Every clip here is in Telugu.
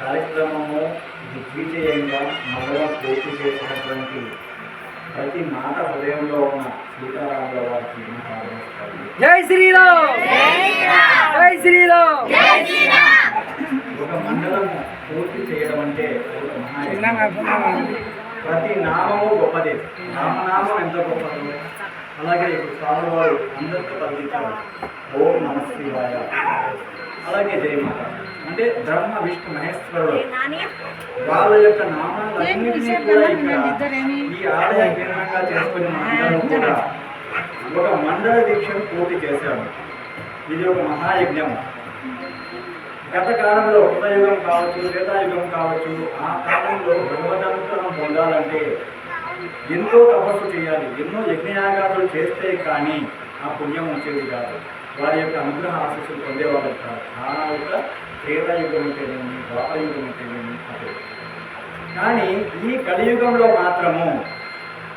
కార్యక్రమము దిగ్విజయంగా మొదలు పూర్తి చేసినటువంటి ప్రతి మాట హృదయంలో ఉన్న సీతారాముల వారికి. జై శ్రీరామ్! జై శ్రీరామ్! ఒక మండలం పూర్తి చేయడం అంటే. ప్రతి నామము గొప్పదే. నామనామం ఎంత గొప్పదో. అలాగే ఇప్పుడు స్వామి వారు అందరితో పలికించారు. ఓం నమ శివాయ. అలాగే జయమాత అంటే బ్రహ్మ విష్ణు మహేశ్వరుడు వాళ్ళ యొక్క నామాలన్నింటినీ కూడా ఇక్కడ ఈ ఆలయ కేంద్రంగా చేసుకుని మనందరం కూడా ఒక మండల దీక్షను పూర్తి చేశాము ఇది ఒక మహాయజ్ఞం. గత కాలంలో కృతయుగం కావచ్చు త్రేతాయుగం కావచ్చు ఆ కాలంలో భగవదనుగ్రహం పొందాలంటే ఎన్నో తపస్సు చేయాలి ఎన్నో యజ్ఞయాగాదులు చేస్తే కానీ ఆ పుణ్యం వచ్చేది కాదు. వారి యొక్క అనుగ్రహ ఆశస్సులు పొందేవాళ్ళు కాదు. ఆ యొక్క క్రీడాయుగం అంటేనేమి ద్వారయుగం అంటేనేమి అదే. కానీ ఈ కలియుగంలో మాత్రము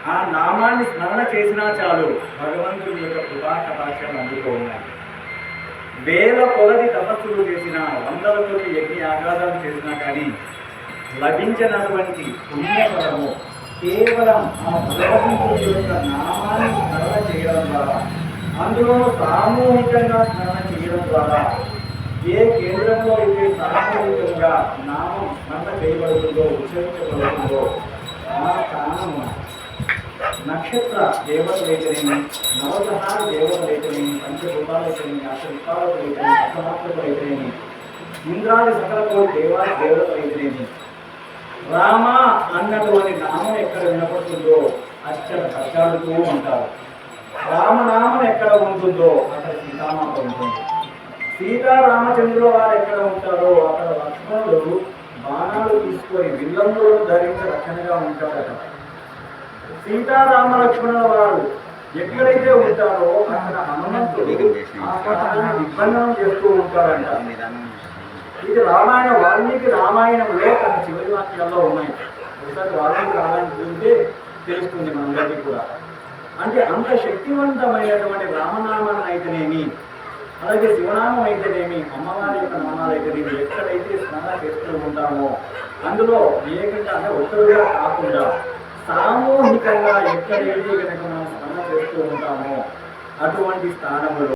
ఆ నామాన్ని స్మరణ చేసినా చాలు భగవంతుని యొక్క కృపా కటాక్షం అందులో ఉన్నాయి వేల కొలది తపస్సులు చేసిన వందల కొద్ది యజ్ఞ ఆఘాతాలు చేసినా కానీ లభించినటువంటి పుణ్యఫలము కేవలం ఆ భగవంతుడి యొక్క నామాన్ని స్మరణ చేయడం ద్వారా అందులో సామూహికంగా స్మరణ చేయడం ద్వారా ఏ కేంద్రంలో అయితే సామూహికంగా నామం స్మరణ చేయబడుతుందో ఉచ్చరించబడుతుందో ఆ స్థానము నక్షత్ర దేవతలైతేనేమి నవగ్రహాల దేవతలైతేనేమి పంచభూతాలైతేనేమి అష్టభూతాలైతేనేమి అష్టమాత్రులైతేనేమి ఇంద్రాది సకల కోటి దేవాల దేవతలైతేనేమి రామ అన్నటువంటి నామం ఎక్కడ వినపడుతుందో అచ్చట కష్టాడుతూ ఉంటారు రామనామం ఎక్కడ ఉంటుందో అక్కడ సీతామాత ఉంటుంది. సీతారామచంద్రుల వారు ఎక్కడ ఉంటారో అక్కడ లక్ష్మణుడు బాణాలు తీసుకొని విల్లంలో ధరించి రక్షణగా ఉంటాడట సీతారామ లక్ష్మణుల వారు ఎక్కడైతే ఉంటారో అక్కడ హనుమంతుడు విభన్నం చేస్తూ ఉంటారంట ఇది రామాయణ వాల్మీకి రామాయణంలో తన ఉన్నాయి. ఒకసారి వాల్మీకి రామాయణం చూస్తే తెలుస్తుంది మనందరికీ కూడా. అంటే అంత శక్తివంతమైనటువంటి రామనామాన్ని అయితేనేమి? అలాగే శివనామం అయితేనేమి? అమ్మవారి యొక్క నామాలు అయితేనేమి? ఎక్కడైతే స్మరణ చేస్తూ ఉంటామో అందులో ఏకంగా అంటే ఒక్కరుగా కాకుండా సామూహికంగా ఎక్కడైతే కనుక మనం స్నానం చేస్తూ ఉంటామో అటువంటి స్థానంలో